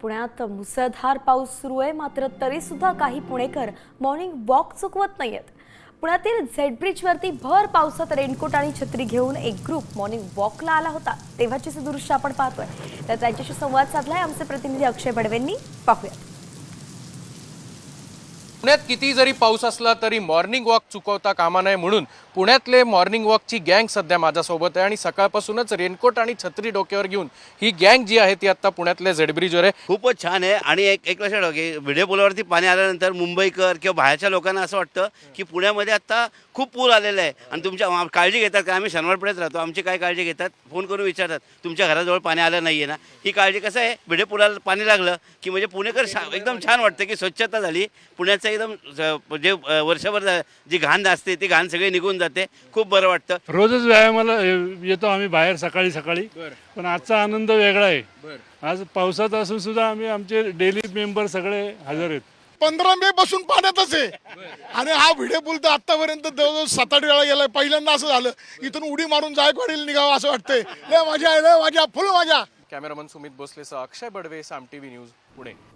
पुण्यात मुसळधार पाऊस सुरू आहे मात्र तरी सुद्धा काही पुणेकर मॉर्निंग वॉक चुकवत नाहीयेत. पुण्यातील झेड ब्रिजवरती भर पावसात रेनकोट आणि छत्री घेऊन एक ग्रुप मॉर्निंग वॉकला आला होता. तेव्हाचीच दृश्य आपण पाहतोय. तर त्यांच्याशी संवाद साधलाय आमचे प्रतिनिधी अक्षय बडवेंनी. पाहूयात. पुण्यात किती जरी पाऊस असला तरी मॉर्निंग वॉक चुकवता कामा नये म्हणून पुण्यातले मॉर्निंग वॉकची गँग सध्या माझ्यासोबत आहे आणि सकाळपासूनच रेनकोट आणि छत्री डोक्यावर घेऊन ही गँग जी आहे ती आता पुण्यातल्या झेडब्रिजवर आहे. खूपच छान आहे. आणि एक एक लक्षात ठेवा व्हिडिओ पुलावरती पाणी आल्यानंतर मुंबईकर किंवा बाहेरच्या लोकांना असं वाटतं की पुण्यामध्ये आता खूप पूर आलेला आहे. आणि तुमच्या काळजी घेतात का? आम्ही शनिवारपेठेत राहतो. आमची काय काळजी घेतात? फोन करून विचारतात. तुमच्या घराजवळ पाणी आलं नाही आहे ना? ही काळजी कसं आहे? व्हिडिओ पुलाला पाणी लागलं की म्हणजे पुणेकर शा- एकदम छान वाटतं की स्वच्छता झाली. पुण्याचं एकदम ज- जे अ, वर्षभर जा- घाण असते ती घाण सगळी निघून जाते. खूप बरं वाटतं. रोजच व्यायामाला ये- येतो आम्ही बाहेर सकाळी सकाळी. पण आजचा आनंद वेगळा आहे. आज पावसात असून सुद्धा आम्ही आमचे डेली मेंबर सगळे हजर आहेत. पंधरा मे पासून पाण्यातच आहे. आणि हा व्हिडिओ पूल तर आतापर्यंत जवळजवळ सात आठ वेळा गेलाय. पहिल्यांदा असं झालं. इथून उडी मारून जायकवाडीला निघावं असं वाटतंय. लय मजा आहे लय मजा. फुल मजा. कॅमेरामन सुमित भोसलेसह अक्षय बडवे साम टीव्ही न्यूज पुणे.